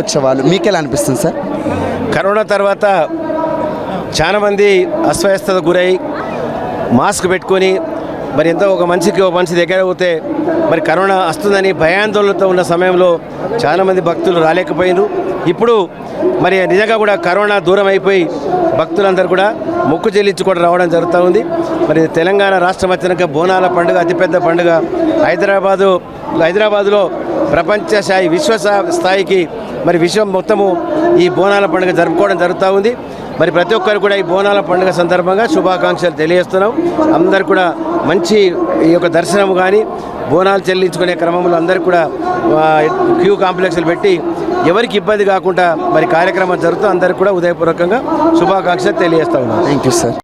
ఉత్సవాలు మీకు ఎలా అనిపిస్తుంది సార్? కరోనా తర్వాత చాలామంది అస్వస్థత గురై మాస్క్ పెట్టుకొని మరి ఎంతో ఒక మనిషికి ఒక మనిషి దగ్గర పోతే మరి కరోనా వస్తుందని భయాందోళనతో ఉన్న సమయంలో చాలామంది భక్తులు రాలేకపోయినారు. ఇప్పుడు మరి నిజంగా కూడా కరోనా దూరం అయిపోయి భక్తులందరూ కూడా మొక్కు చెల్లించి కూడా రావడం జరుగుతూ ఉంది. మరి తెలంగాణ రాష్ట్రం వచ్చినాక బోనాల పండుగ అతిపెద్ద పండుగ హైదరాబాదు హైదరాబాద్లో ప్రపంచ స్థాయి విశ్వ స్థాయికి మరి విశ్వం మొత్తము ఈ బోనాల పండుగ జరుపుకోవడం జరుగుతూ ఉంది. మరి ప్రతి ఒక్కరు కూడా ఈ బోనాల పండుగ సందర్భంగా శుభాకాంక్షలు తెలియజేస్తున్నాం. అందరు కూడా మంచి ఈ యొక్క దర్శనం కానీ బోనాలు చెల్లించుకునే క్రమంలో అందరు కూడా క్యూ కాంప్లెక్స్లు పెట్టి ఎవరికి ఇబ్బంది కాకుండా మరి కార్యక్రమం జరుగుతూ అందరికీ కూడా ఉదయపూర్వకంగా శుభాకాంక్షలు తెలియజేస్తా ఉన్నాం. Thank you sir